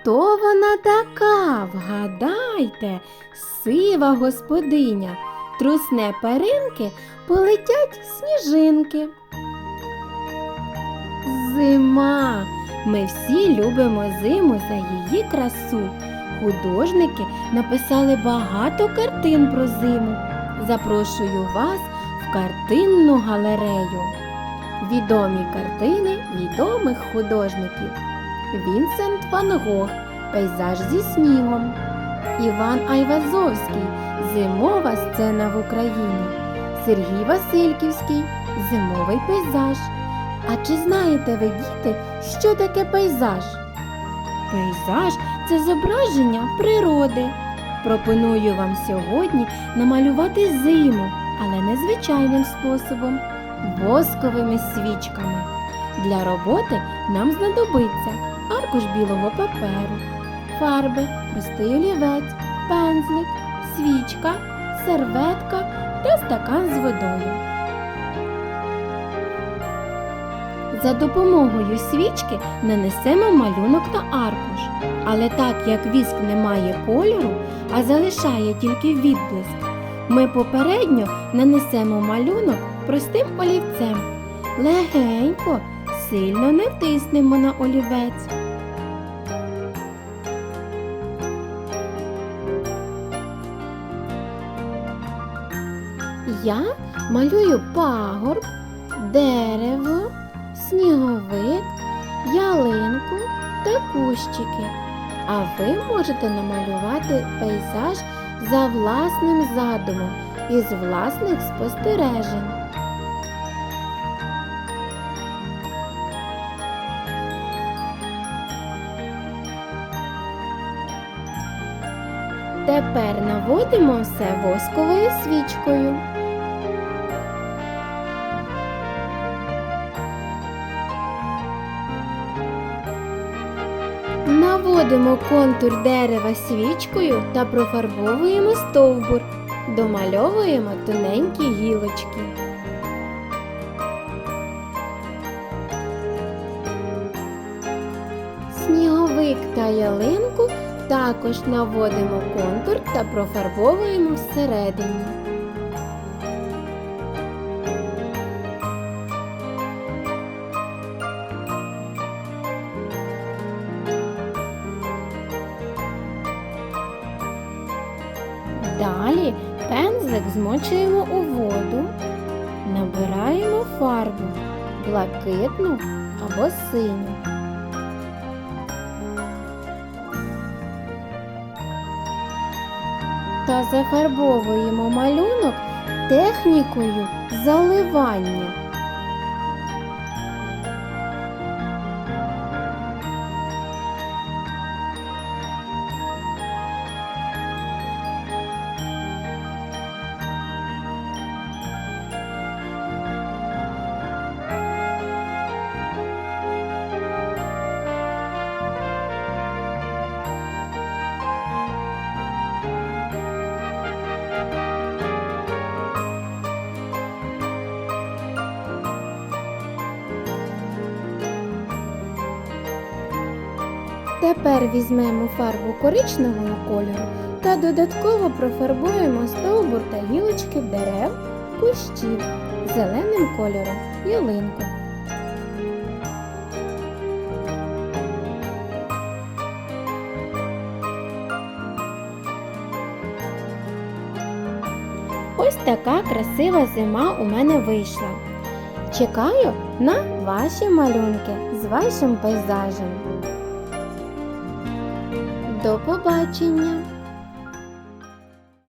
Хто вона така? Вгадайте, сива господиня. Трусне перинки, полетять сніжинки. Зима. Ми всі любимо зиму за її красу. Художники написали багато картин про зиму. Запрошую вас в картинну галерею. Відомі картини відомих художників. Вінсент Ван Гог Пейзаж зі снігом. Іван Айвазовський Зимова сцена в Україні. Сергій Васильківський Зимовий пейзаж. А чи знаєте ви, діти, що таке пейзаж? Пейзаж це зображення природи. Пропоную вам сьогодні намалювати зиму, але не звичайним способом восковими свічками. Для роботи нам знадобиться аркуш білого паперу, фарби, простий олівець, пензлик, свічка, серветка та стакан з водою. За допомогою свічки нанесемо малюнок на аркуш, але так як віск не має кольору, а залишає тільки відблиск, ми попередньо нанесемо малюнок простим олівцем. Легенько, сильно не втиснемо на олівець. Я малюю пагорб, дерево, сніговик, ялинку та кущики. А ви можете намалювати пейзаж за власним задумом із власних спостережень. Тепер наводимо все восковою свічкою. Наводимо контур дерева свічкою та профарбовуємо стовбур. Домальовуємо тоненькі гілочки. Сніговик та ялинку також наводимо контур та профарбовуємо всередині. Далі пензлик змочуємо у воду, набираємо фарбу блакитну або синю. Та зафарбовуємо малюнок технікою заливання. Тепер візьмемо фарбу коричневого кольору та додатково профарбуємо стовбур та гілочки дерев, кущів зеленим кольором ялинку. Ось така красива зима у мене вийшла. Чекаю на ваші малюнки з вашим пейзажем. До побачення!